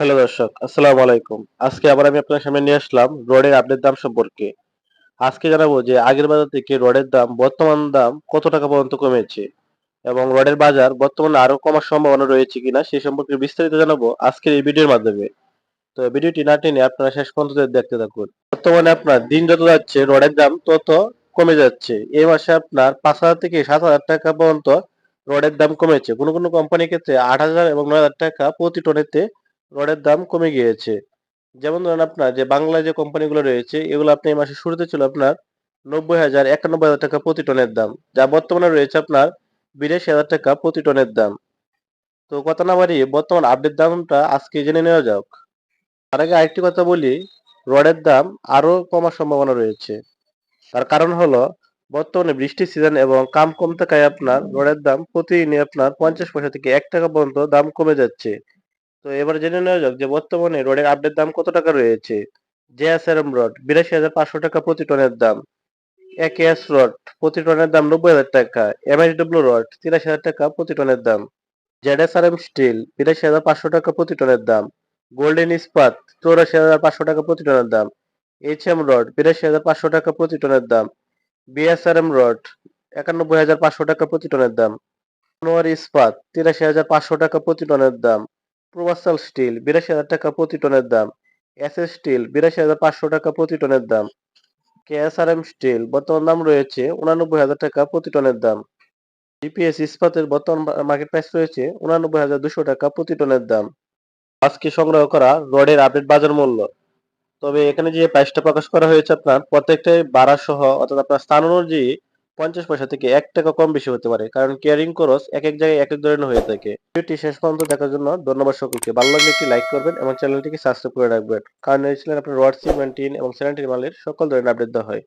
Hello দর্শক, আসসালামু আলাইকুম। আজকে আবার আমি আপনার সামনে নিয়ে আসলাম রডের আপডেট দাম সম্পর্কে। আজকে জানাব যে আগের বাজার থেকে রডের দাম, বর্তমান দাম কত টাকা পর্যন্ত কমেছে এবং রডের বাজার বর্তমানে আরও কমার সম্ভাবনা রয়েছে কিনা সেই সম্পর্কে বিস্তারিত জানাব আজকের এই ভিডিওর মাধ্যমে। তো ভিডিওটি না টেনে আপনারা শেষ পর্যন্ত দেখতে থাকুন। বর্তমানে আপনার দিন যত যাচ্ছে, রডের দাম তত কমে যাচ্ছে। এই মাসে আপনার পাঁচ হাজার থেকে সাত হাজার টাকা পর্যন্ত রডের দাম কমেছে। কোনো কোনো কোম্পানির ক্ষেত্রে আট হাজার এবং নয় হাজার টাকা প্রতি টনেতে রডের দাম কমে গিয়েছে। যেমন ধরেন আপনার যে বাংলায় যে কোম্পানিগুলো রয়েছে, এগুলো আপনি এই মাসের শুরুতে ছিল আপনার নব্বই হাজার, একানব্বই হাজার টাকা প্রতি টনের দাম। যা বর্তমানে রয়েছে আপনার বিরাশি হাজার টাকা প্রতি টনের দাম। তো কথা না বাড়িয়ে বর্তমান আপডেট দামটা আজকে জেনে নেওয়া যাক। তার আগে আরেকটি কথা বলি, রডের দাম আরও কমার সম্ভাবনা রয়েছে। তার কারণ হলো, বর্তমানে বৃষ্টির সিজন এবং কাম কম থাকায় আপনার রডের দাম প্রতিদিনই আপনার পঞ্চাশ পয়সা থেকে এক টাকা পর্যন্ত দাম কমে যাচ্ছে। তো এবার জেনে নেওয়া যাক যে বর্তমানে রডের আপডেট দাম কত টাকা রয়েছে? জেএসআরএম রড বিরাশি হাজার পাঁচশো টাকা প্রতি টনের দাম। একেএস রড প্রতি টনের দাম নব্বই হাজার টাকা। এমএসডব্লিউ রড তিরাশি হাজার টাকা প্রতি টনের দাম। জেডএসআরএম স্টিল বিরাশি হাজার পাঁচশো টাকা প্রতি টনের দাম। গোল্ডেন ইস্পাত চৌরাশি হাজার পাঁচশো টাকা প্রতি টনের দাম। এইচ এম রড বিরাশি হাজার পাঁচশো টাকা প্রতি টনের দাম। বিএসআরএম রড একানব্বই হাজার পাঁচশো টাকা প্রতি টনের দাম। আনোয়ার ইস্পাত তিরাশি হাজার পাঁচশো টাকা প্রতি টনের দাম। প্রবাসাল স্টিল বিরাশি হাজার টাকা প্রতি টনের দাম। এস এস স্টিল বিরাশি হাজার পাঁচশো টাকা প্রতি টনের দাম। কেএসআরএম স্টিল বর্তমান দাম রয়েছে উনানব্বই হাজার টাকা প্রতি টনের দাম। ডিপিএস ইস্পাতের বর্তমান মার্কেট প্রাইস রয়েছে উনানব্বই হাজার দুশো টাকা প্রতি টনের দাম। আজকে সংগ্রহ করা রডের আপডেট বাজার মূল্য। তবে এখানে যে প্রাইসটা প্রকাশ করা হয়েছে আপনার, প্রত্যেকটাই বাড়া সহ অর্থাৎ আপনার স্থান অনুযায়ী পঞ্চাশ পয়সা থেকে এক টাকা কম বেশি হতে পারে। কারণ কেয়ারিং খরচ এক এক জায়গায় এক এক ধরনের হয়ে থাকে। ভিডিওটি শেষ পর্যন্ত দেখার জন্য ধন্যবাদ সকলকে। ভালো লাগলে একটি লাইক করবেন এবং চ্যানেলটিকে সাবস্ক্রাইব করে রাখবেন। কারণ এই চ্যানেলে আপনার হোয়াটসঅ্যাপ সিমেন্টিন এবং সেভেন্টিন মালের সকল ধরনের আপডেট দেওয়া হয়।